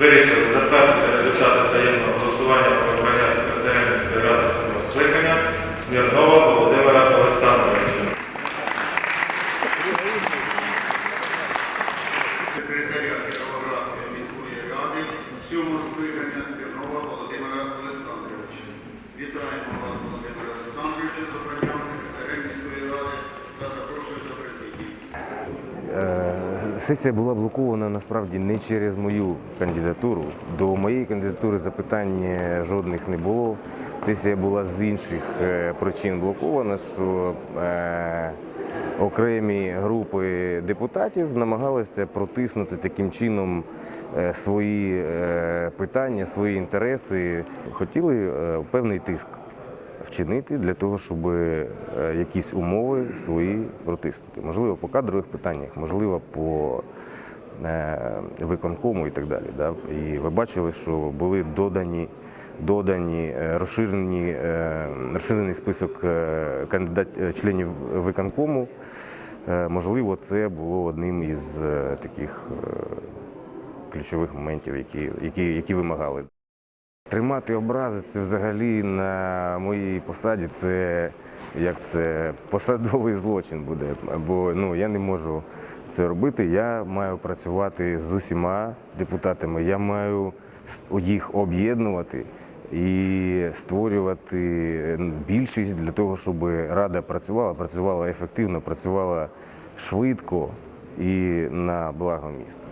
вирішили затвердити результати таємного голосування про обрання секретаря міської ради сьомого скликання Смірнова Володимира Олександровича. секретаря Кіровоградської міської ради сьомого скликання Смірнова Володимира Олександровича. Вітаємо вас, Володимир Олександрович, з обранням секретарем міської ради та запрошую до президії. Сесія була блокована насправді не через мою кандидатуру. До моєї кандидатури запитань жодних не було. Сесія була з інших е, причин блокована, що е, окремі групи депутатів намагалися протиснути таким чином е, свої питання, свої інтереси. Хотіли певний тиск вчинити для того, щоб е, якісь умови свої протиснути. Можливо, по кадрових питаннях, можливо, по е, виконкому і так далі. Да? І ви бачили, що були додані, додані е, розширені, розширений список кандидат, членів виконкому. Можливо, це було одним із таких ключових моментів, які, які, які вимагали. Тримати образи це взагалі на моїй посаді це як це посадовий злочин буде. Бо ну я не можу це робити. Я маю працювати з усіма депутатами. Я маю їх об'єднувати і створювати більшість для того, щоб рада працювала, працювала ефективно, працювала швидко і на благо міста.